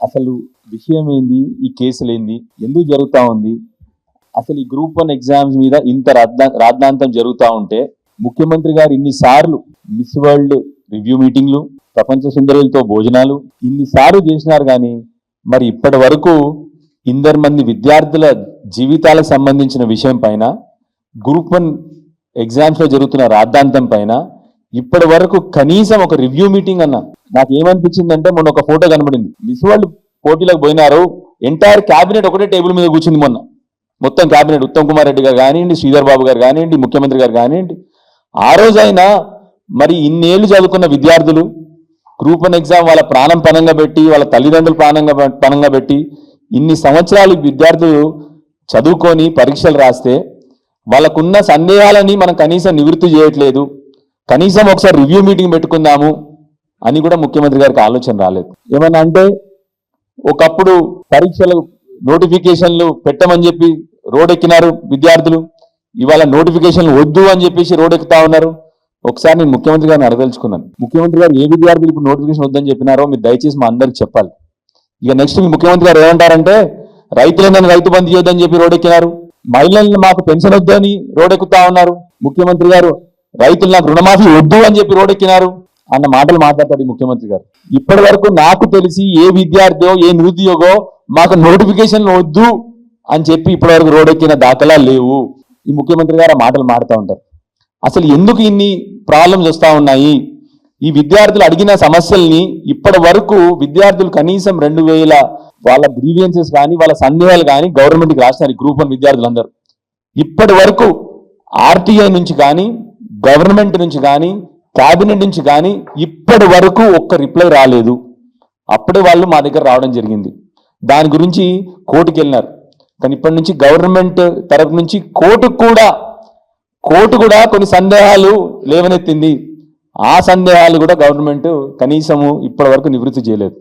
అసలు విషయం ఏంది ఈ కేసులు ఏంది ఎందుకు జరుగుతూ ఉంది? అసలు ఈ గ్రూప్ వన్ ఎగ్జామ్స్ మీద ఇంత రాద్దా రాద్ధాంతం జరుగుతూ ఉంటే ముఖ్యమంత్రి గారు ఇన్నిసార్లు మిస్ వరల్డ్ రివ్యూ మీటింగ్లు ప్రపంచ సుందరులతో భోజనాలు ఇన్నిసార్లు చేసినారు కానీ మరి ఇప్పటి వరకు ఇందరు మంది విద్యార్థుల జీవితాలకు సంబంధించిన విషయం పైన గ్రూప్ వన్ ఎగ్జామ్స్లో జరుగుతున్న రాద్ధాంతం పైన ఇప్పటి వరకు కనీసం ఒక రివ్యూ మీటింగ్ అన్న నాకు ఏమనిపించిందంటే మొన్న ఒక ఫోటో కనబడింది. మిస్ వరల్డ్ పోటీలకు పోయినారు. ఎంటైర్ క్యాబినెట్ ఒకటే టేబుల్ మీద కూర్చుంది మొన్న. మొత్తం క్యాబినెట్ ఉత్తమ్ కుమార్ రెడ్డి గారు కానివ్వండి శ్రీధర్ బాబు గారు కానివ్వండి ముఖ్యమంత్రి గారు కానివ్వండి. ఆ రోజైనా మరి ఇన్నేళ్ళు చదువుకున్న విద్యార్థులు గ్రూప్ వన్ ఎగ్జామ్ వాళ్ళ ప్రాణం పనంగా పెట్టి వాళ్ళ తల్లిదండ్రులు ప్రాణంగా పనంగా పెట్టి ఇన్ని సంవత్సరాలు విద్యార్థులు చదువుకొని పరీక్షలు రాస్తే వాళ్ళకున్న సందేహాలని మనం కనీసం నివృత్తి చేయట్లేదు. కనీసం ఒకసారి రివ్యూ మీటింగ్ పెట్టుకుందాము. అని కూడా ముఖ్యమంత్రి గారికి ఆలోచన రాలేదు. ఏమన్నా అంటే ఒకప్పుడు పరీక్షలు నోటిఫికేషన్లు పెట్టమని చెప్పి రోడ్ ఎక్కినారు విద్యార్థులు. ఇవాళ నోటిఫికేషన్లు వద్దు అని చెప్పేసి రోడ్ ఎక్కుతా ఉన్నారు. ఒకసారి నేను ముఖ్యమంత్రి గారిని అడదలుచుకున్నాను ముఖ్యమంత్రి గారు ఏ విద్యార్థులు ఇప్పుడు నోటిఫికేషన్ వద్దని చెప్పినారో మీరు దయచేసి మా అందరికి చెప్పాలి. ఇక నెక్స్ట్ మీ ముఖ్యమంత్రి గారు ఏమంటారంటే రైతులందరినీ రైతు బంద్ చేయొద్దని చెప్పి రోడ్ ఎక్కినారు మహిళలను మాకు పెన్షన్ వద్దు అని రోడ్ ఉన్నారు. ముఖ్యమంత్రి గారు రైతులు నాకు రుణమాఫీ వద్దు అని చెప్పి రోడ్ ఎక్కినారు అన్న మాటలు మాట్లాడతాడు ఈ ముఖ్యమంత్రి గారు. ఇప్పటి వరకు నాకు తెలిసి ఏ విద్యార్థియో ఏ నిరుద్యోగో మాకు నోటిఫికేషన్ వద్దు అని చెప్పి ఇప్పటి వరకు రోడ్ ఎక్కిన దాఖలా లేవు. ఈ ముఖ్యమంత్రి గారు ఆ మాటలు మాడుతూ ఉంటారు. అసలు ఎందుకు ఇన్ని ప్రాబ్లమ్స్ వస్తూ ఉన్నాయి? ఈ విద్యార్థులు అడిగిన సమస్యల్ని ఇప్పటి వరకు విద్యార్థులు కనీసం రెండు వేల వాళ్ళ గ్రీవియన్సెస్ కానీ వాళ్ళ సందేహాలు కానీ గవర్నమెంట్కి రాసినారు ఈ గ్రూప్ వన్ విద్యార్థులందరూ. ఇప్పటి వరకు ఆర్టీఐ నుంచి కానీ గవర్నమెంట్ నుంచి కానీ క్యాబినెట్ నుంచి కానీ ఇప్పటి వరకు ఒక్క రిప్లై రాలేదు. అప్పుడే వాళ్ళు మా దగ్గర రావడం జరిగింది. దాని గురించి కోర్టుకి వెళ్ళినారు. కానీ ఇప్పటి నుంచి గవర్నమెంట్ తరపు నుంచి కోర్టు కూడా కోర్టు కూడా కొన్ని సందేహాలు లేవనెత్తింది. ఆ సందేహాలు కూడా గవర్నమెంట్ కనీసము ఇప్పటి వరకు నివృత్తి చేయలేదు.